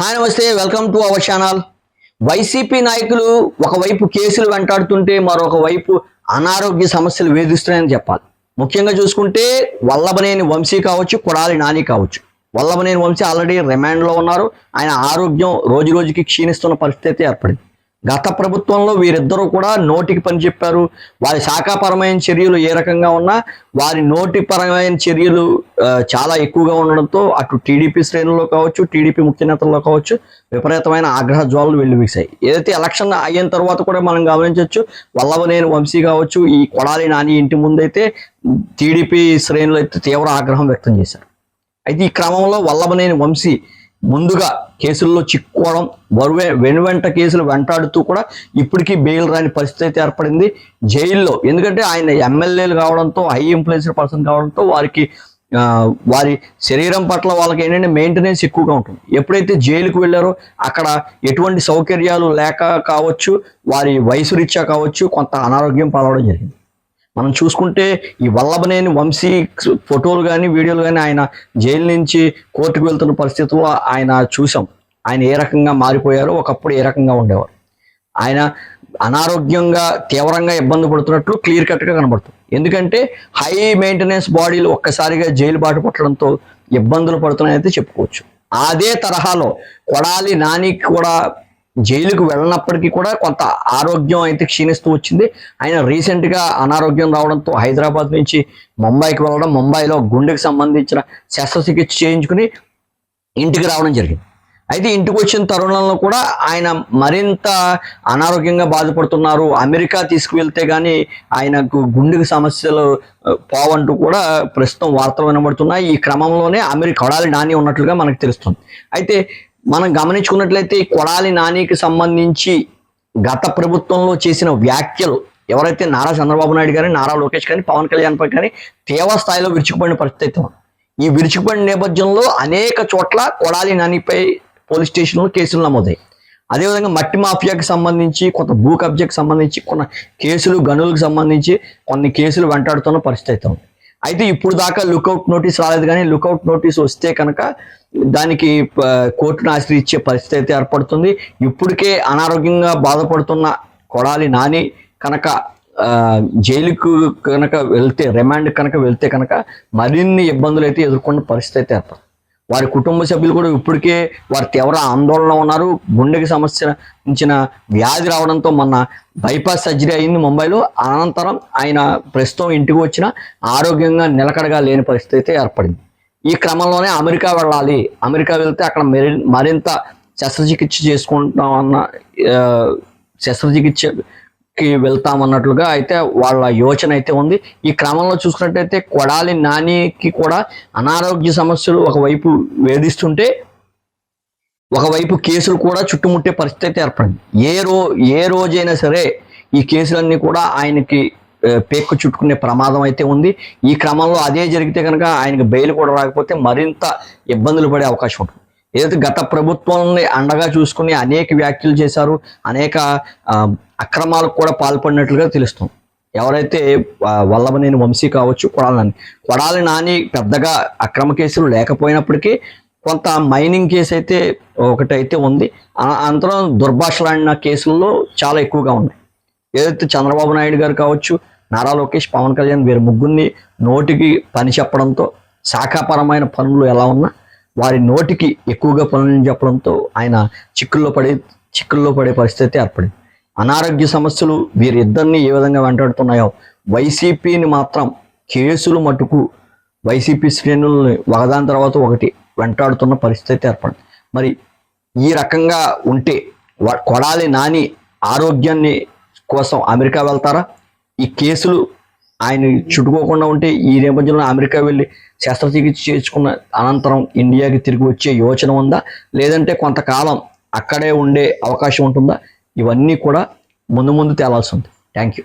Hi నమస్తే welcome to our channel. YCP నాయకులు ఒకవైపు కేసులు వెంటాడుతుంటే మరొక వైపు అనారోగ్య సమస్యలు వేధిస్తున్నాయని చెప్పాలి. ముఖ్యంగా చూసుకుంటే వల్లభనేని వంశీ కావచ్చు కొడాలి నాని కావచ్చు. వల్లభనేని వంశీ ఆల్రెడీ రిమాండ్లో ఉన్నారు. ఆయన ఆరోగ్యం రోజు రోజుకి క్షీణిస్తున్న పరిస్థితి ఏర్పడింది. గత ప్రభుత్వంలో వీరిద్దరూ కూడా నోటికి పని చెప్పారు. వారి శాఖాపరమైన చర్యలు ఏ రకంగా ఉన్నా వారి నోటి పరమైన చర్యలు చాలా ఎక్కువగా ఉండడంతో అటు టీడీపీ శ్రేణుల్లో కావచ్చు టీడీపీ ముఖ్య నేతల్లో కావచ్చు విపరీతమైన ఆగ్రహ జ్వాలలు వెల్లువీశాయి. ఏదైతే ఎలక్షన్ అయిన తర్వాత కూడా మనం గమనించవచ్చు వల్లభనేని వంశీ కావచ్చు ఈ కొడాలి నాని ఇంటి ముందైతే టీడీపీ శ్రేణులు అయితే తీవ్ర ఆగ్రహం వ్యక్తం చేశారు. అయితే ఈ క్రమంలో వల్లభనేని వంశీ ముందుగా కేసుల్లో చిక్కుకోవడం వరువే వెనువెంట కేసులు వెంటాడుతూ కూడా ఇప్పటికీ బెయిల్ రాని పరిస్థితి అయితే ఏర్పడింది. జైల్లో ఎందుకంటే ఆయన ఎమ్మెల్యేలు కావడంతో హై ఇన్ఫ్లుయెన్స్డ్ పర్సన్ కావడంతో వారికి వారి శరీరం పట్ల వాళ్ళకి ఏంటంటే మెయింటెనెన్స్ ఎక్కువగా ఉంటుంది. ఎప్పుడైతే జైలుకు వెళ్ళారో అక్కడ ఎటువంటి సౌకర్యాలు లేక కావచ్చు వారి వయసు రీత్యా కావచ్చు కొంత అనారోగ్యం పాలవడం జరిగింది. మనం చూసుకుంటే ఈ వల్లభనేని వంశీ ఫోటోలు కానీ వీడియోలు కానీ ఆయన జైలు నుంచి కోర్టుకు వెళ్తున్న పరిస్థితుల్లో ఆయన చూసాం ఆయన ఏ రకంగా మారిపోయారో ఒకప్పుడు ఏ రకంగా ఉండేవారు. ఆయన అనారోగ్యంగా తీవ్రంగా ఇబ్బంది పడుతున్నట్లు క్లియర్ కట్గా కనబడుతుంది. ఎందుకంటే హై మెయింటెనెన్స్ బాడీలు ఒక్కసారిగా జైలు బాటు పట్టడంతో ఇబ్బందులు పడుతున్నాయైతే చెప్పుకోవచ్చు. అదే తరహాలో కొడాలి నానికి కూడా జైలుకు వెళ్ళినప్పటికీ కూడా కొంత ఆరోగ్యం అయితే క్షీణిస్తూ వచ్చింది. ఆయన రీసెంట్గా అనారోగ్యం రావడంతో హైదరాబాద్ నుంచి ముంబైకి వెళ్ళడం ముంబైలో గుండెకి సంబంధించిన శస్త్రచికిత్స చేయించుకుని ఇంటికి రావడం జరిగింది. అయితే ఇంటికి వచ్చిన తరుణంలో కూడా ఆయన మరింత అనారోగ్యంగా బాధపడుతున్నారు. అమెరికా తీసుకువెళ్తే కానీ ఆయనకు గుండెకి సమస్యలు పోవంటూ కూడా ప్రస్తుతం వార్తలు వినబడుతున్నాయి. ఈ క్రమంలోనే అమెరికా కొడాలి నాని ఉన్నట్లుగా మనకు తెలుస్తుంది. అయితే మనం గమనించుకున్నట్లయితే కొడాలి నానికి సంబంధించి గత ప్రభుత్వంలో చేసిన వ్యాఖ్యలు ఎవరైతే నారా చంద్రబాబు నాయుడు కానీ నారా లోకేష్ కానీ పవన్ కళ్యాణ్ పై కానీ తీవ్ర స్థాయిలో విరుచుకుపడిన పరిస్థితి అయితే ఉంది. ఈ విరుచుకుపడిన నేపథ్యంలో అనేక చోట్ల కొడాలి నానిపై పోలీస్ స్టేషన్లో కేసులు నమోదాయి అదేవిధంగా మట్టి మాఫియాకి సంబంధించి కొంత భూ కబ్జాకి సంబంధించి కొన్ని కేసులు గనులకు సంబంధించి కొన్ని కేసులు వెంటాడుతున్న పరిస్థితి అయితే ఉంది. అయితే ఇప్పుడు దాకా లుకౌట్ నోటీస్ రాలేదు కానీ లుకౌట్ నోటీస్ వస్తే కనుక దానికి కోర్టును ఆశ్రయించే పరిస్థితి అయితే ఏర్పడుతుంది. ఇప్పటికే అనారోగ్యంగా బాధపడుతున్న కొడాలి నాని కనుక జైలుకు కనుక వెళ్తే రిమాండ్ కనుక వెళ్తే కనుక మరిన్ని ఇబ్బందులు అయితే ఎదుర్కొన్న పరిస్థితి అయితే ఏర్పడుతుంది. వారి కుటుంబ సభ్యులు కూడా ఇప్పటికే వారు తీవ్ర ఆందోళన ఉన్నారు. గుండెకి సంబంధించిన వ్యాధి రావడంతో మొన్న బైపాస్ సర్జరీ అయింది ముంబైలో. అనంతరం ఆయన ప్రస్తుతం ఇంటికి వచ్చిన ఆరోగ్యంగా నిలకడగా లేని పరిస్థితి అయితే ఏర్పడింది. ఈ క్రమంలోనే అమెరికా వెళ్ళాలి. అమెరికా వెళ్తే అక్కడ మరి మరింత శస్త్రచికిత్స చేసుకుంటామన్న శస్త్రచికిత్స శస్త్రచికిత్సకి వెళ్తామన్నట్లుగా అయితే వాళ్ళ యోచన అయితే ఉంది. ఈ క్రమంలో చూసుకున్నట్టయితే కొడాలి నానికి కూడా అనారోగ్య సమస్యలు ఒకవైపు వేధిస్తుంటే ఒకవైపు కేసులు కూడా చుట్టుముట్టే పరిస్థితి అయితే ఏర్పడింది. ఏ రో ఏ రోజైనా సరే ఈ కేసులన్నీ కూడా ఆయనకి పేక్కు చుట్టుకునే ప్రమాదం అయితే ఉంది. ఈ క్రమంలో అదే జరిగితే కనుక ఆయనకి బెయిల్ కూడా రాకపోతే మరింత ఇబ్బందులు పడే అవకాశం ఉంటుంది. ఏదైతే గత ప్రభుత్వాన్ని అండగా చూసుకుని అనేక వ్యాఖ్యలు చేశారు అనేక అక్రమాలకు కూడా పాల్పడినట్లుగా తెలుస్తుంది. ఎవరైతే వల్లభనేని వంశీ కావచ్చు కొడాలి నాని కొడాలి నాని పెద్దగా అక్రమ కేసులు లేకపోయినప్పటికీ కొంత మైనింగ్ కేసు అయితే ఒకటైతే ఉంది. అనంతరం దుర్భాషలాడిన కేసుల్లో చాలా ఎక్కువగా ఉన్నాయి. ఏదైతే చంద్రబాబు నాయుడు గారు కావచ్చు నారా లోకేష్ పవన్ కళ్యాణ్ వీరి ముగ్గురిని నోటికి పని చెప్పడంతో శాఖాపరమైన పనులు ఎలా ఉన్నా వారి నోటికి ఎక్కువగా పనులు చెప్పడంతో ఆయన చిక్కుల్లో పడే చిక్కుల్లో పడే పరిస్థితి ఏర్పడింది. అనారోగ్య సమస్యలు వీరిద్దరిని ఏ విధంగా వెంటాడుతున్నాయో వైసీపీని మాత్రం కేసులు మటుకు వైసీపీ శ్రేణులని ఒకదాని తర్వాత ఒకటి వెంటాడుతున్న పరిస్థితి ఏర్పడింది. మరి ఈ రకంగా ఉంటే కొడాలి నాని ఆరోగ్యాన్ని కోసం అమెరికా వెళ్తారా? ఈ కేసులు ఆయన చుట్టుకోకుండా ఉంటే ఈ నేపథ్యంలో అమెరికా వెళ్ళి శస్త్రచికిత్స చేసుకున్న అనంతరం ఇండియాకి తిరిగి వచ్చే యోచన ఉందా? లేదంటే కొంతకాలం అక్కడే ఉండే అవకాశం ఉంటుందా? ఇవన్నీ కూడా ముందు ముందు తేలాల్సి ఉంది. Thank you